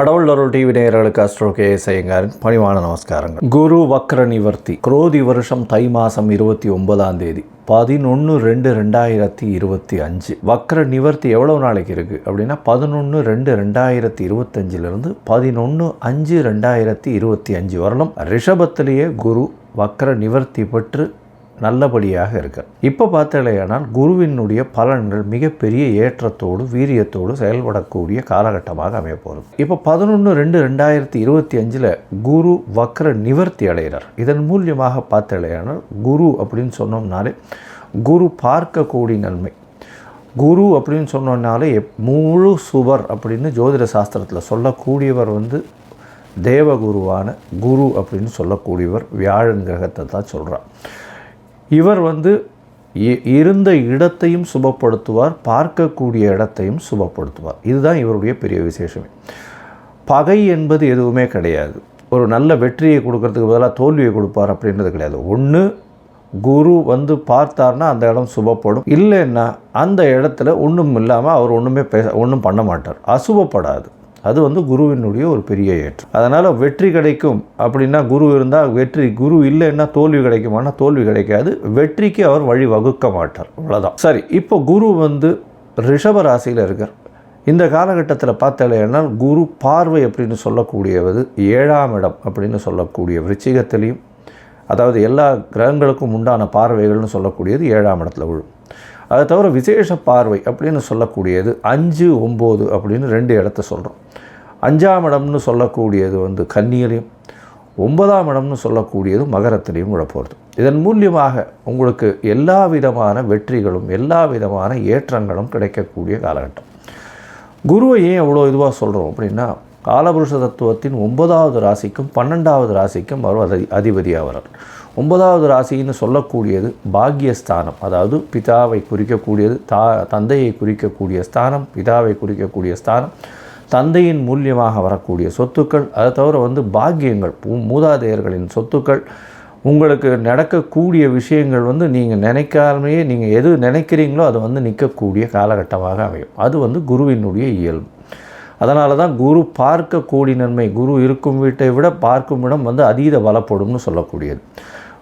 கடவுள் அருள் டிவி நேயர்களுக்கு அஸ்ட்ரோ கே ஐயங்காரின் பணிவான நமஸ்காரங்கள். குரு வக்ர நிவர்த்தி குரோதி வருஷம் தை மாதம் இருபத்தி ஒன்பதாம் தேதி பதினொன்று ரெண்டு ரெண்டாயிரத்தி இருபத்தி அஞ்சு. வக்ர நிவர்த்தி எவ்வளோ நாளைக்கு இருக்குது அப்படின்னா பதினொன்று ரெண்டு ரெண்டாயிரத்தி இருபத்தஞ்சிலிருந்து பதினொன்று அஞ்சு ரெண்டாயிரத்தி இருபத்தி அஞ்சு வரலும் ரிஷபத்திலேயே குரு வக்ர நிவர்த்தி பெற்று நல்லபடியாக இருக்க. இப்போ பார்த்தாலேயானால் குருவினுடைய பலன்கள் மிகப்பெரிய ஏற்றத்தோடு வீரியத்தோடு செயல்படக்கூடிய காலகட்டமாக அமைய போகிறது இப்போ பதினொன்று ரெண்டு ரெண்டாயிரத்தி இருபத்தி அஞ்சில் குரு வக்ர நிவர்த்தி அடைகிறார். இதன் மூலியமாக பார்த்தாலேயானால் குரு அப்படின்னு சொன்னோம்னாலே குரு பார்க்கக்கூடிய நன்மை. குரு அப்படின்னு சொன்னோம்னாலே எப்- முழு சுவர் அப்படின்னு ஜோதிட சாஸ்திரத்தில் சொல்லக்கூடியவர் வந்து தேவகுருவான குரு அப்படின்னு சொல்லக்கூடியவர் வியாழன் கிரகத்தை தான் சொல்கிறார் இவர் வந்து இ- இருந்த இடத்தையும் சுபப்படுத்துவார் பார்க்கக்கூடிய இடத்தையும் சுபப்படுத்துவார். இதுதான் இவருடைய பெரிய விசேஷமே. பகை என்பது எதுவுமே கிடையாது. ஒரு நல்ல வெற்றியை கொடுக்கறதுக்கு பதிலாக தோல்வியை கொடுப்பார் அப்படின்றது கிடையாது. ஒன்று குரு வந்து பார்த்தார்னா அந்த இடம் சுபப்படும். இல்லைன்னா அந்த இடத்துல ஒன்றும் இல்லாமல் அவர் ஒன்றுமே பேச ஒன்றும் பண்ண மாட்டார். அசுபப்படாது. அது வந்து குருவினுடைய ஒரு பெரிய ஏற்றம். அதனால் வெற்றி கிடைக்கும் அப்படின்னா குரு இருந்தால் வெற்றி குரு இல்லைன்னா தோல்வி கிடைக்குமானா தோல்வி கிடைக்காது. வெற்றிக்கு அவர் வழி வகுக்க மாட்டார். அவ்வளோதான் சரி இப்போ குரு வந்து ரிஷப ராசியில் இருக்கார். இந்த காலகட்டத்தில் பார்த்தாலேனால் குரு பார்வை அப்படின்னு சொல்லக்கூடியவது ஏழாம் இடம் அப்படின்னு சொல்லக்கூடிய விருச்சிகத்திலையும் அதாவது எல்லா கிரகங்களுக்கும் உண்டான பார்வைகள்னு சொல்லக்கூடியது ஏழாம் இடத்துல விழும். அதை தவிர விசேஷ பார்வை அப்படின்னு சொல்லக்கூடியது அஞ்சு ஒம்பது அப்படின்னு ரெண்டு இடத்த சொல்கிறோம் அஞ்சாம் இடம்னு சொல்லக்கூடியது வந்து கன்னியிலையும் ஒன்பதாம் இடம்னு சொல்லக்கூடியது மகரத்திலையும் விழப்போகிறது இதன் மூலியமாக உங்களுக்கு எல்லா விதமான வெற்றிகளும் எல்லா விதமான ஏற்றங்களும் கிடைக்கக்கூடிய காலகட்டம். குருவை ஏன் எவ்வளோ இதுவாக சொல்கிறோம் அப்படின்னா காலபுருஷ தத்துவத்தின் ஒன்பதாவது ராசிக்கும் பன்னெண்டாவது ராசிக்கும் அவர் அதி அதிபதியாக வர்றார். ஒன்பதாவது ராசின்னு சொல்லக்கூடியது பாக்கியஸ்தானம். அதாவது பிதாவை குறிக்கக்கூடியது தா தந்தையை குறிக்கக்கூடிய ஸ்தானம் பிதாவை குறிக்கக்கூடிய ஸ்தானம் தந்தையின் மூலியமாக வரக்கூடிய சொத்துக்கள். அதை தவிர வந்து பாக்கியங்கள் பூ- மூதாதையர்களின் சொத்துக்கள். உங்களுக்கு நடக்கக்கூடிய விஷயங்கள் வந்து நீங்கள் நினைக்காமையே நீங்கள் எது நினைக்கிறீங்களோ அது வந்து நிற்கக்கூடிய காலகட்டமாக அமையும். அது வந்து குருவினுடைய இயல்பு. அதனால தான் குரு பார்க்க கூடி நன்மை. குரு இருக்கும் வீட்டை விட பார்க்கும் இடம் வந்து அதீத பலப்படும்னு சொல்லக்கூடியது.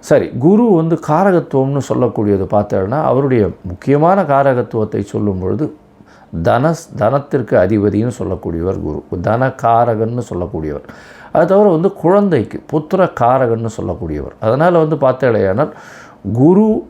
சரி குரு வந்து காரகத்துவம்னு சொல்லக்கூடியது பார்த்தோன்னா அவருடைய முக்கியமான காரகத்துவத்தை சொல்லும் பொழுது தனஸ் தனத்திற்கு அதிபதின்னு சொல்லக்கூடியவர் குரு. தன காரகன்னு சொல்லக்கூடியவர். அது தவிர வந்து குழந்தைக்கு புத்திர காரகன்னு சொல்லக்கூடியவர். அதனால் வந்து பார்த்தேலையானால் குரு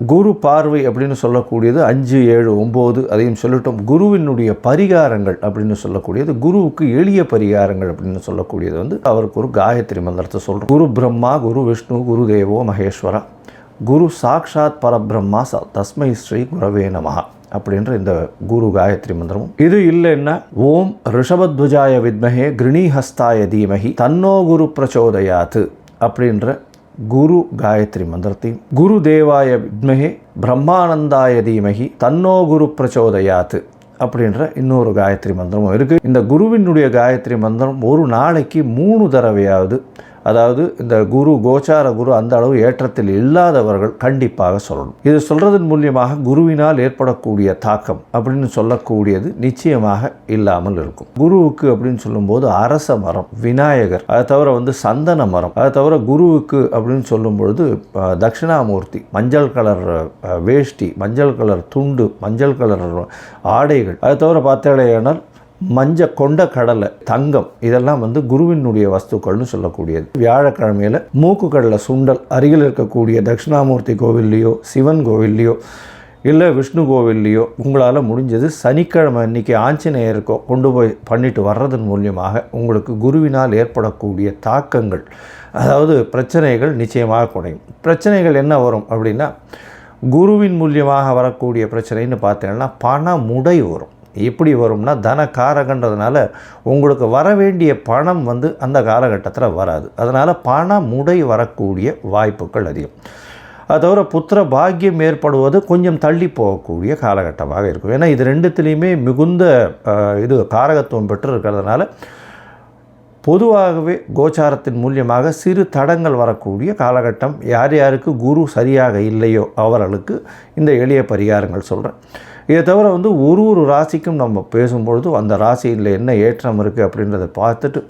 குரு பார்வை அப்படின்னு சொல்லக்கூடியது அஞ்சு ஏழு ஒம்பது அதையும் சொல்லட்டும். குருவினுடைய பரிகாரங்கள் அப்படின்னு சொல்லக்கூடியது குருவுக்கு எளிய பரிகாரங்கள் அப்படின்னு சொல்லக்கூடியது வந்து அவருக்கு ஒரு காயத்ரி மந்திரத்தை சொல்கிறோம் குரு பிரம்மா குரு விஷ்ணு குரு தேவோ மகேஸ்வரா. குரு சாக்ஷாத் பரபிரம்மா ச தஸ்மை ஸ்ரீ குரவே நமஹா அப்படின்ற இந்த குரு காயத்ரி மந்திரமும். இது இல்லைன்னா ஓம் ரிஷபத்வஜாய வித்மஹே கிருணிஹஸ்தாய தீமஹி தன்னோ குரு பிரச்சோதயாத் அப்படின்ற குரு காயத்ரி மந்திரத்தையும் குரு தேவாய வித்மகே பிரம்மானந்தாய தீமகி தன்னோ குரு பிரச்சோதயாத்து அப்படின்ற இன்னொரு காயத்ரி மந்திரமும் இருக்குது இந்த குருவினுடைய காயத்ரி மந்திரம் ஒரு நாளைக்கு மூணு தடவையாவது அதாவது இந்த குரு கோச்சார குரு அந்த அளவு ஏற்றத்தில் இல்லாதவர்கள் கண்டிப்பாக சொல்லணும். இது சொல்றதன் மூலியமாக குருவினால் ஏற்படக்கூடிய தாக்கம் அப்படின்னு சொல்லக்கூடியது நிச்சயமாக இல்லாமல் இருக்கும். குருவுக்கு அப்படின்னு சொல்லும்போது அரச மரம் விநாயகர் அதை தவிர வந்து சந்தன மரம் அதை தவிர குருவுக்கு அப்படின்னு சொல்லும் பொழுது தட்சிணாமூர்த்தி மஞ்சள் கலர் வேஷ்டி மஞ்சள் கலர் துண்டு மஞ்சள் கலர் ஆடைகள் அதை தவிர பார்த்தேனால் மஞ்ச கொண்ட கடலை தங்கம் இதெல்லாம் வந்து குருவினுடைய வஸ்துக்கள்னு சொல்லக்கூடியது. வியாழக்கிழமையில் மூக்கு கடலை சுண்டல் அருகில் இருக்கக்கூடிய தட்சிணாமூர்த்தி கோவில்லையோ சிவன் கோவில்லையோ இல்லை விஷ்ணு கோவில்லையோ உங்களால் முடிஞ்சது சனிக்கிழமை அன்னைக்கு ஆஞ்சநேயருக்கோ கொண்டு போய் பண்ணிட்டு வர்றதன் மூலியமாக உங்களுக்கு குருவினால் ஏற்படக்கூடிய தாக்கங்கள் அதாவது பிரச்சனைகள் நிச்சயமாக குறையும். பிரச்சனைகள் என்ன வரும் அப்படின்னா குருவின் மூலியமாக வரக்கூடிய பிரச்சனைன்னு பார்த்தீங்கன்னா பண முடை வரும். எப்படி வரும்னா தன காரகன்றதுனால உங்களுக்கு வர வேண்டிய பணம் வந்து அந்த காலகட்டத்தில் வராது. அதனால் பண முடை வரக்கூடிய வாய்ப்புகள் அதிகம். அது தவிர புத்திர பாக்கியம் ஏற்படுவது கொஞ்சம் தள்ளி போகக்கூடிய காலகட்டமாக இருக்கும். ஏன்னா இது ரெண்டுத்துலேயுமே மிகுந்த இது காரகத்துவம் பெற்று இருக்கிறதுனால பொதுவாகவே கோச்சாரத்தின் மூலியமாக சிறு தடங்கள் வரக்கூடிய காலகட்டம். யார் யாருக்கு குரு சரியாக இல்லையோ அவர்களுக்கு இந்த எளிய பரிகாரங்கள் சொல்கிறேன் இதை தவிர வந்து ஒரு ஒரு ராசிக்கும் நம்ம பேசும்பொழுது அந்த ராசியில் என்ன ஏற்றம் இருக்குது அப்படின்றத பார்த்துட்டு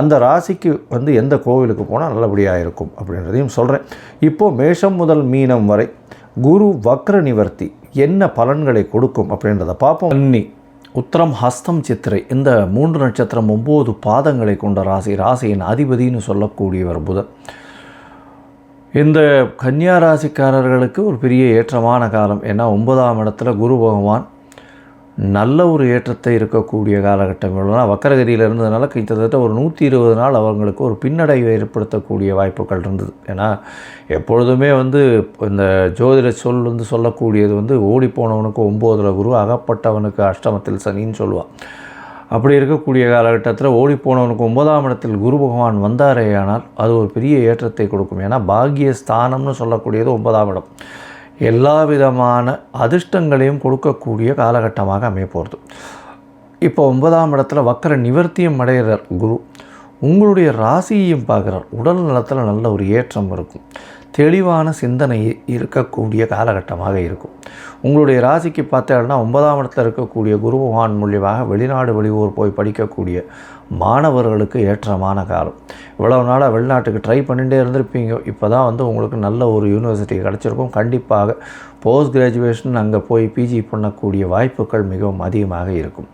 அந்த ராசிக்கு வந்து எந்த கோவிலுக்கு போனால் நல்லபடியாக இருக்கும் அப்படின்றதையும் சொல்கிறேன் இப்போது மேஷம் முதல் மீனம் வரை குரு வக்ர நிவர்த்தி என்ன பலன்களை கொடுக்கும் அப்படின்றத பார்ப்போம். அன்னி உத்தரம் ஹஸ்தம் சித்திரை இந்த மூன்று நட்சத்திரம் ஒம்பது பாதங்களை கொண்ட ராசி. ராசியின் அதிபதின்னு சொல்லக்கூடியவர் புதன். இந்த கன்னியா ராசிக்காரர்களுக்கு ஒரு பெரிய ஏற்றமான காலம். ஏன்னா ஒன்பதாம் இடத்துல குரு பகவான் நல்ல ஒரு ஏற்றத்தை இருக்கக்கூடிய காலகட்டம் இவ்வளோனா வக்கரகதியில் இருந்ததுனால கிட்டத்தட்ட ஒரு நூற்றி இருபது நாள் அவங்களுக்கு ஒரு பின்னடைவை ஏற்படுத்தக்கூடிய வாய்ப்புகள் இருந்தது. ஏன்னா எப்பொழுதுமே வந்து இந்த ஜோதிட சொல் வந்து சொல்லக்கூடியது வந்து ஓடிப்போனவனுக்கு ஒம்போதில் குரு அகப்பட்டவனுக்கு அஷ்டமத்தில் சனின்னு சொல்லுவான். அப்படி இருக்கக்கூடிய காலகட்டத்தில் ஓடிப்போனவனுக்கு ஒன்பதாம் இடத்தில் குரு பகவான் வந்தாரே ஆனால் அது ஒரு பெரிய ஏற்றத்தை கொடுக்கும். ஏன்னா பாகிய ஸ்தானம்னு சொல்லக்கூடியது ஒன்பதாம் இடம். எல்லா விதமான அதிர்ஷ்டங்களையும் கொடுக்கக்கூடிய காலகட்டமாக அமைய போகிறது இப்போ ஒன்பதாம் இடத்துல வக்கர நிவர்த்தியம் அடைகிறார் குரு. உங்களுடைய ராசியையும் பார்க்குறார். உடல் நலத்தில் நல்ல ஒரு ஏற்றம் இருக்கும். தெளிவான சிந்தனை இருக்கக்கூடிய காலகட்டமாக இருக்கும். உங்களுடைய ராசிக்கு பார்த்தீங்கன்னா ஒன்பதாம் இடத்துல இருக்கக்கூடிய குரு பகவான் மூலியமாக வெளிநாடு வெளியூர் போய் படிக்கக்கூடிய மாணவர்களுக்கு ஏற்றமான காலம். இவ்வளவு நாளாக வெளிநாட்டுக்கு ட்ரை பண்ணிகிட்டே இருந்திருப்பீங்க. இப்போ தான் வந்து உங்களுக்கு நல்ல ஒரு யூனிவர்சிட்டி கிடச்சிருக்கும். கண்டிப்பாக போஸ்ட் கிராஜுவேஷன் அங்கே போய் பிஜி பண்ணக்கூடிய வாய்ப்புகள் மிகவும் அதிகமாக இருக்கும்.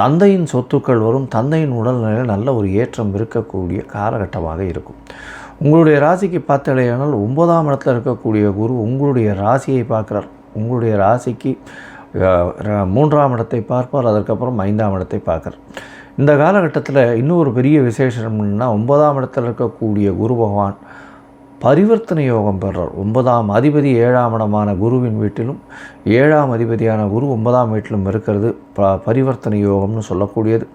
தந்தையின் சொத்துக்கள் வரும் தந்தையின் உடல்நிலையில் நல்ல ஒரு ஏற்றம் இருக்கக்கூடிய காலகட்டமாக இருக்கும். உங்களுடைய ராசிக்கு பார்த்தலையானால் ஒன்பதாம் இடத்துல இருக்கக்கூடிய குரு உங்களுடைய ராசியை பார்க்குறார். உங்களுடைய ராசிக்கு மூன்றாம் இடத்தை பார்ப்பார் அதற்கப்புறம் ஐந்தாம் இடத்தை பார்க்குறார். இந்த காலகட்டத்தில் இன்னொரு பெரிய விசேஷம் என்னென்னா ஒன்பதாம் இடத்துல இருக்கக்கூடிய குரு பகவான் பரிவர்த்தனை யோகம் பெறார் ஒன்பதாம் அதிபதி ஏழாம் இடமான குருவின் வீட்டிலும் ஏழாம் அதிபதியான குரு ஒன்பதாம் வீட்டிலும் இருக்கிறது. ப பரிவர்த்தனை யோகம்னு சொல்லக்கூடியது.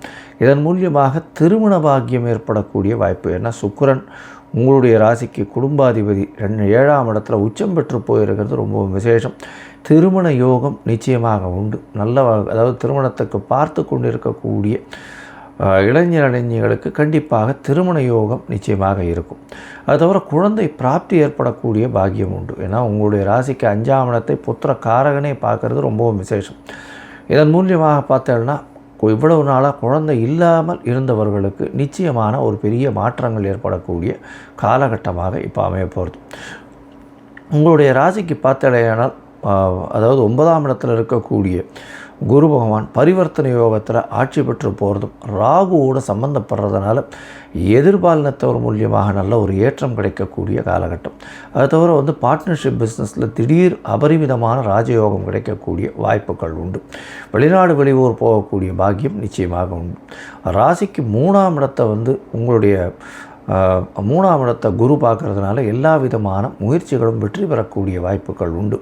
இதன் மூலியமாக திருமண பாக்கியம் ஏற்படக்கூடிய வாய்ப்பு. ஏன்னா சுக்கிரன் உங்களுடைய ராசிக்கு குடும்பாதிபதி. ரெண்டு ஏழாம் இடத்துல உச்சம் பெற்று போயிருக்கிறது ரொம்பவும் விசேஷம். திருமண யோகம் நிச்சயமாக உண்டு. நல்ல அதாவது திருமணத்துக்கு பார்த்து கொண்டிருக்கக்கூடிய இளைஞர் இளைஞர்களுக்கு கண்டிப்பாக திருமண யோகம் நிச்சயமாக இருக்கும். அது தவிர குழந்தை பிராப்தி ஏற்படக்கூடிய பாக்கியம் உண்டு. ஏன்னா உங்களுடைய ராசிக்கு அஞ்சாம் இடத்தை புத்திர காரகனே பார்க்கறது ரொம்பவும் விசேஷம். இதன் மூலியமாக பார்த்தோம்னா இவ்வளவு நாளாக குழந்தை இல்லாமல் இருந்தவர்களுக்கு நிச்சயமான ஒரு பெரிய மாற்றங்கள் ஏற்படக்கூடிய காலகட்டமாக இப்போ அமைய போகிறது உங்களுடைய ராசிக்கு பார்த்தடையானால் அதாவது ஒன்பதாம் இடத்தில் இருக்கக்கூடிய குரு பகவான் பரிவர்த்தனை யோகத்தில் ஆட்சி பெற்று போகிறதும் ராகுவோடு சம்மந்தப்படுறதுனால எதிர்பாலினத்தவர் மூலியமாக நல்ல ஒரு ஏற்றம் கிடைக்கக்கூடிய காலகட்டம். அது தவிர வந்து பார்ட்னர்ஷிப் பிஸ்னஸில் திடீர் அபரிமிதமான ராஜயோகம் கிடைக்கக்கூடிய வாய்ப்புகள் உண்டு. வெளிநாடு வெளியூர் போகக்கூடிய பாக்கியம் நிச்சயமாக உண்டு. ராசிக்கு மூணாம் இடத்தை வந்து உங்களுடைய மூணாம் இடத்தை குரு பார்க்குறதுனால எல்லா விதமான முயற்சிகளும் வெற்றி பெறக்கூடிய வாய்ப்புகள் உண்டு.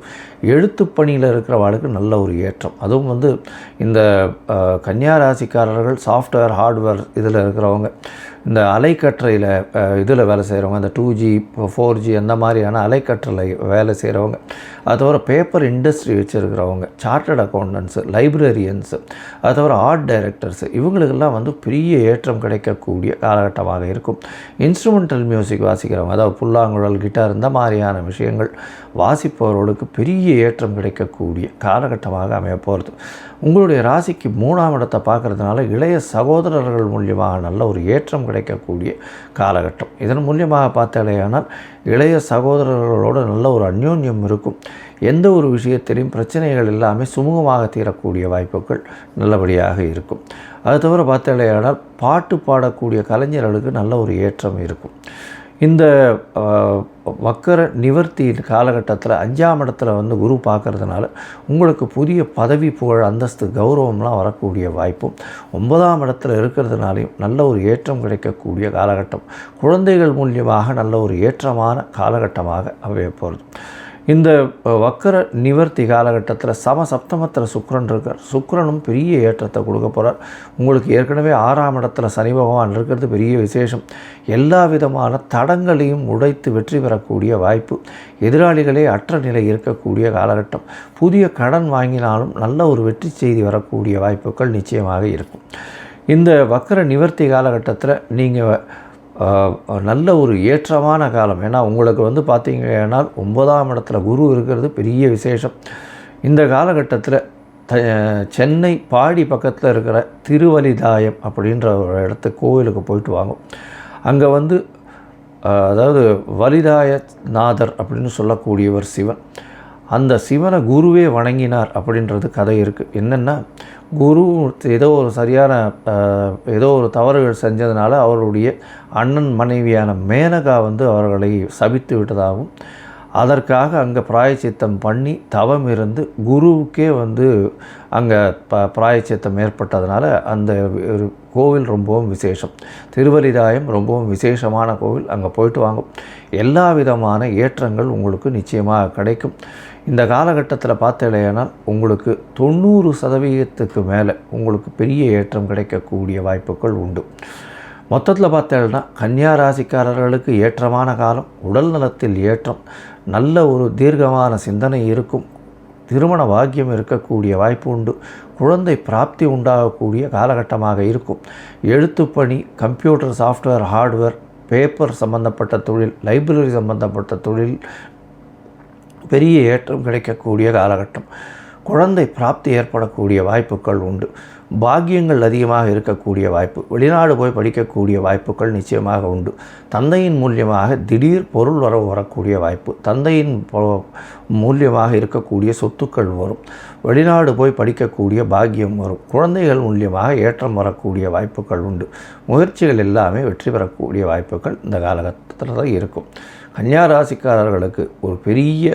எழுத்து பணியில் இருக்கிறவாளுக்கு நல்ல ஒரு ஏற்றம். அதுவும் வந்து இந்த ஆஹ், கன்னியா ராசிக்காரர்கள் சாஃப்ட்வேர் ஹார்ட்வேர் இதில் இருக்கிறவங்க இந்த அலைக்கற்றையில் இதில் வேலை செய்கிறவங்க இந்த டூ ஜி ஃபோர் ஜி அந்த மாதிரியான அலைக்கற்றலை வேலை செய்கிறவங்க அது தவிர பேப்பர் இண்டஸ்ட்ரி வச்சுருக்கிறவங்க சார்ட்டர்ட் அக்கௌண்டன்ஸு லைப்ரரியன்ஸு அது தவிர ஆர்ட் டைரக்டர்ஸு இவங்களுக்கெல்லாம் வந்து பெரிய ஏற்றம் கிடைக்கக்கூடிய காலகட்டமாக இருக்கும். இன்ஸ்ட்ருமெண்டல் மியூசிக் வாசிக்கிறவங்க அதாவது புல்லாங்குழல் கிட்டார் இந்த மாதிரியான விஷயங்கள் வாசிப்பவர்களுக்கு பெரிய ஏற்றம் கிடைக்கக்கூடிய காலகட்டமாக அமைய போகிறது உங்களுடைய ராசிக்கு மூணாம் இடத்தை பார்க்கறதுனால இளைய சகோதரர்கள் மூலியமாக நல்ல ஒரு ஏற்றம் கிடைக்கக்கூடிய காலகட்டம். இதன் மூலியமாக பார்த்தாலேயானால் இளைய சகோதரர்களோடு நல்ல ஒரு அந்யோன்யம் இருக்கும். எந்த ஒரு விஷயத்திலையும் பிரச்சனைகள் எல்லாமே சுமூகமாக தீரக்கூடிய வாய்ப்புகள் நல்லபடியாக இருக்கும். அது தவிர பார்த்தாலேயானால் பாட்டு பாடக்கூடிய கலைஞர்களுக்கு நல்ல ஒரு ஏற்றம் இருக்கும். இந்த வக்கர நிவர்த்தி காலகட்டத்தில் அஞ்சாம் இடத்துல வந்து குரு பார்க்கறதுனால உங்களுக்கு புதிய பதவி புகழ் அந்தஸ்து கௌரவம்லாம் வரக்கூடிய வாய்ப்பும் ஒன்பதாம் இடத்துல இருக்கிறதுனாலையும் நல்ல ஒரு ஏற்றம் கிடைக்கக்கூடிய காலகட்டம். குழந்தைகள் மூலியமாக நல்ல ஒரு ஏற்றமான காலகட்டமாக அமைய போகிறது இந்த வக்கர நிவர்த்தி காலகட்டத்தில் சம சப்தமத்தில் சுக்கரன் இருக்கார். சுக்கரனும் பெரிய ஏற்றத்தை கொடுக்க போகிறார் உங்களுக்கு ஏற்கனவே ஆறாம் இடத்துல சனி பகவான் இருக்கிறது பெரிய விசேஷம். எல்லா விதமான தடங்களையும் உடைத்து வெற்றி பெறக்கூடிய வாய்ப்பு. எதிராளிகளே அற்ற நிலை இருக்கக்கூடிய காலகட்டம். புதிய கடன் வாங்கினாலும் நல்ல ஒரு வெற்றி செய்தி வரக்கூடிய வாய்ப்புகள் நிச்சயமாக இருக்கும். இந்த வக்கர நிவர்த்தி காலகட்டத்தில் நீங்கள் நல்ல ஒரு ஏற்றமான காலம். ஏன்னா உங்களுக்கு வந்து பார்த்தீங்கன்னா ஒன்பதாம் இடத்துல குரு இருக்கிறது பெரிய விசேஷம். இந்த காலகட்டத்தில் த சென்னை பாடி பக்கத்தில் இருக்கிற திருவலிதாயம் அப்படின்ற ஒரு இடத்து கோவிலுக்கு போயிட்டு வாங்க. அங்கே வந்து அதாவது வலிதாய நாதர் அப்படின்னு சொல்லக்கூடியவர் சிவன். அந்த சிவனை குருவே வணங்கினார் அப்படின்றது கதை இருக்குது என்னென்னா குரு ஏதோ ஒரு சரியான ஏதோ ஒரு தவறுகள் செஞ்சதுனால அவருடைய அண்ணன் மனைவியான மேனகா வந்து அவர்களை சபித்து விட்டதாகவும் அதற்காக அங்கே பிராயச்சித்தம் பண்ணி தவம் இருந்து குருவுக்கே வந்து அங்கே ப பிராயச்சித்தம் ஏற்பட்டதுனால அந்த ஒரு கோவில் ரொம்பவும் விசேஷம். திருவலிதாயம் ரொம்பவும் விசேஷமான கோவில். அங்கே போயிட்டு வாங்க. எல்லா விதமான ஏற்றங்கள் உங்களுக்கு நிச்சயமாக கிடைக்கும். இந்த காலகட்டத்தில் பார்த்தேனால் உங்களுக்கு தொண்ணூறு சதவீதத்துக்கு மேலே உங்களுக்கு பெரிய ஏற்றம் கிடைக்கக்கூடிய வாய்ப்புகள் உண்டு. மொத்தத்தில் பார்த்தேன்னா கன்னியா ராசிக்காரர்களுக்கு ஏற்றமான காலம் உடல் நலத்தில் ஏற்றம் நல்ல ஒரு தீர்க்கமான சிந்தனை இருக்கும் திருமண பாக்கியம் இருக்கக்கூடிய வாய்ப்பு உண்டு குழந்தை பிராப்தி உண்டாகக்கூடிய காலகட்டமாக இருக்கும். எழுத்துப்பணி கம்ப்யூட்டர் சாஃப்ட்வேர் ஹார்ட்வேர் பேப்பர் சம்பந்தப்பட்ட தொழில் லைப்ரரி சம்பந்தப்பட்ட தொழில் பெரிய ஏற்றம் கிடைக்கக்கூடிய காலகட்டம். குழந்தை பிராப்தி ஏற்படக்கூடிய வாய்ப்புகள் உண்டு. பாக்கியங்கள் அதிகமாக இருக்கக்கூடிய வாய்ப்பு. வெளிநாடு போய் படிக்கக்கூடிய வாய்ப்புகள் நிச்சயமாக உண்டு. தந்தையின் மூலியமாக திடீர் பொருள் வரவு வரக்கூடிய வாய்ப்பு. தந்தையின் மூலியமாக இருக்கக்கூடிய சொத்துக்கள் வரும். வெளிநாடு போய் படிக்கக்கூடிய பாக்கியம் வரும். குழந்தைகள் மூலியமாக ஏற்றம் வரக்கூடிய வாய்ப்புகள் உண்டு. முயற்சிகள் எல்லாமே வெற்றி பெறக்கூடிய வாய்ப்புகள் இந்த காலகட்டத்தில் தான் இருக்கும். கன்னியா ராசிக்காரர்களுக்கு ஒரு பெரிய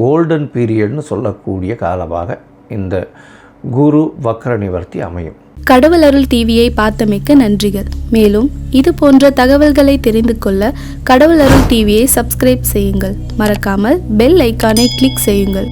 கோல்டன் பீரியட்னு சொல்லக்கூடிய காலமாக இந்த குரு வக்ர நிவர்த்தி அமையும். கடவுள் அருள் டிவியை பார்த்தமைக்க நன்றிகள். மேலும் இது போன்ற தகவல்களை தெரிந்து கொள்ள கடவுள் அருள் டிவியை சப்ஸ்கிரைப் செய்யுங்கள். மறக்காமல் பெல் ஐக்கானை கிளிக் செய்யுங்கள்.